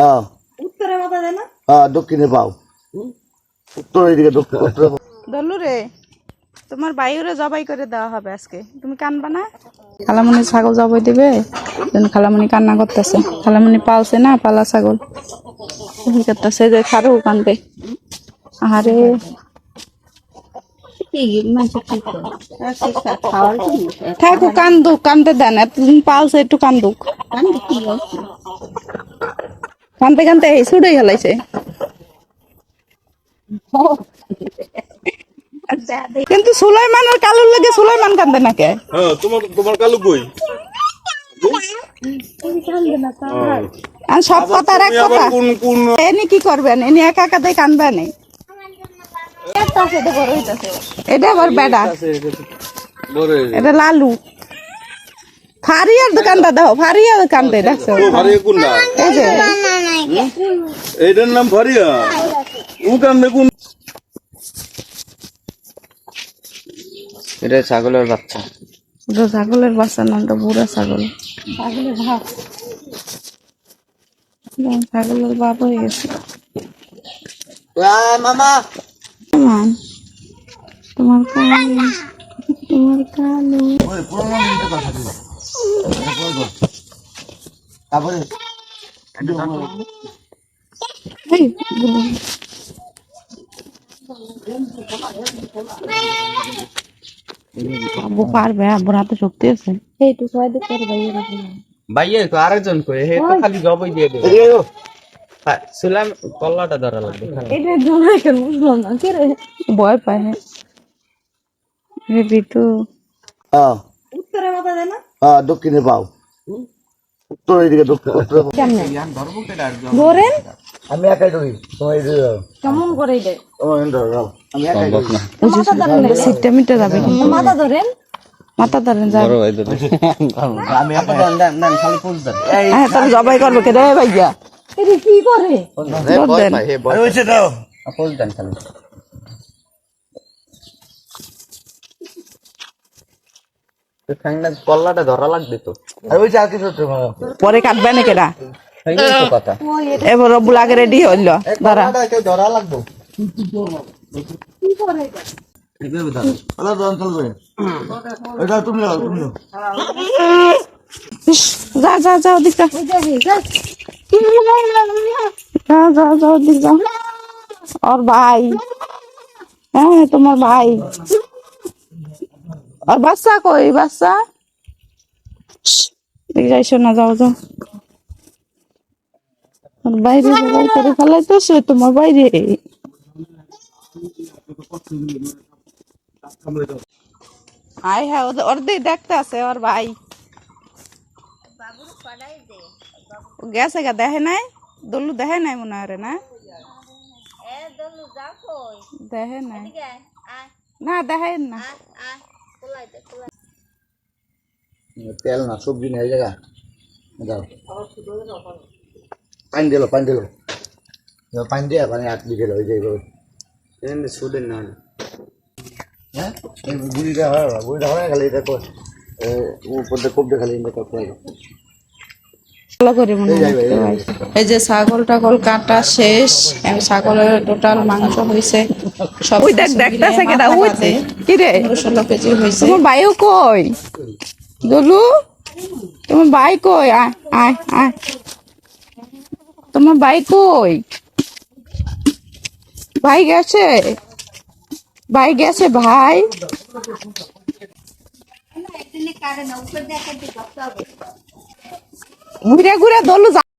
হ্যাঁ উত্তরে মাথা দেয় না হ্যাঁ দক্ষিণে পাও উত্তর এইদিকে দক্ষিণ উত্তরে পাও। রে তোমার বাইরে জবাই করে দেওয়া হবে আজকে। তুমি কানবা না? খালামণি ছাগল জবাই দিবে? খালামণি কান্না করতেছে। খালামণি পালছে না পালা ছাগল। করতেছে? যে খারু কানবে আরে থাকু কান্দুক কানতে দেন। এতদিন পালছে একটু কান্দুক। কানতে কানতে এই ছুটেই হেলাইছে। কিন্তু সুলাইমান আর কালুর লাগে সুলাইমান কান্দে না কে? হ্যাঁ তোমার তোমার কালু কই? আর সব কথার এক কথা। কোন কি করবেন এনি একা একা দিয়ে কানবেন এটা আবার বেডা। এটা লালু। ফারিয়ার দোকানটা দাও ফারিয়ার দোকানটা দেখছ। ফারিয়া কোন না এই যে। এইটার নাম ফারিয়া? ও কান্দে কোন এটা ছাগলের বাচ্চা। ওটা ছাগলের বাচ্চা নামটা বুড়া ছাগল। ছাগলের ভাব ছাগলের বাপ হয়ে গেছে। মামা। তোমার কালু। তোমার কালু। ওই পুরোনো দিনটা কথা দিল তারপরে এই, আব্বু পারবে আব্বুর হাতে শক্তি আছে এইটু ছয় দিক করে ভাইয়ের ভাইয়ে তো আরেকজন কই? হে তো খালি জবই দিয়ে দেবে। এদিকে এগো। ছিলাম কল্লাটা ধরা লাগবে এটা জোরে কেন বুঝলাম না? কে রে? ভয় পায় হ্যাঁ রে বিটু হ্যাঁ উত্তরে মাথা দেয় না? হ্যাঁ দক্ষিণে পাও উত্তর এইদিকে দক্ষিণ উত্তরে ধরেন। আমি একাই ধরি। তোমার এইদিকে যাও। কেমন করে। আমি একাই ধরি। মাথা ধরেন। সিটটা মিটে যাবে মাথা ধরেন। মাথা ধরেন আমি দেন দেন খালি দেন। হ্যাঁ তাহলে জবাই করবে কে? রে ভাইয়া। কি করে? দেন। দেন খালি। ঠ্যাংটা কল্লাটা ধরা লাগবে তো। আরে কিছু পরে কাটবে না কথা। এবার রব্বুল আগে রেডি হইল। ধরা লাগবো। যা যা ওর ভাই। হ্যাঁ তোমার ভাই। আর বাচ্চা কই? বাচ্চা? যাইছো না যাও যাও। বাইরে সবাই করে ফেলাই তোমার বাইরে? আয় হ্যাঁ ওর দিয়ে দেখতে আছে ওর ভাই। গেছে গা দেখে নাই? দলু দেখে নাই মনে হয় না? দেখে নাই। না দেখে না। তেল না সবজি নেই জায়গা। যাও। পানি দিল পানি দিল পানি দিয়ে পানি আট দিকে ওই যে এইভাবে। সুদের না হ্যাঁ? গুড়িটা হয় গুড়িটা হয় খালি দেখো উপর দিয়ে কোপ খালি কর ভালো করে মনে। এই যে ছাগল টাগল কাটা শেষ ছাগলের টোটাল মাংস হয়েছে সব ওই দেখ দেখতেছে কেডা ওই কি রে? ষোলো কেজি হয়েছে তোমার ভাইও কই? দলু তোমার ভাই কই? আয় আয় আয়। তোমার ভাই কই? ভাই গেছে? ভাই গেছে ভাই? ঘুরে ঘুরে দলু যা-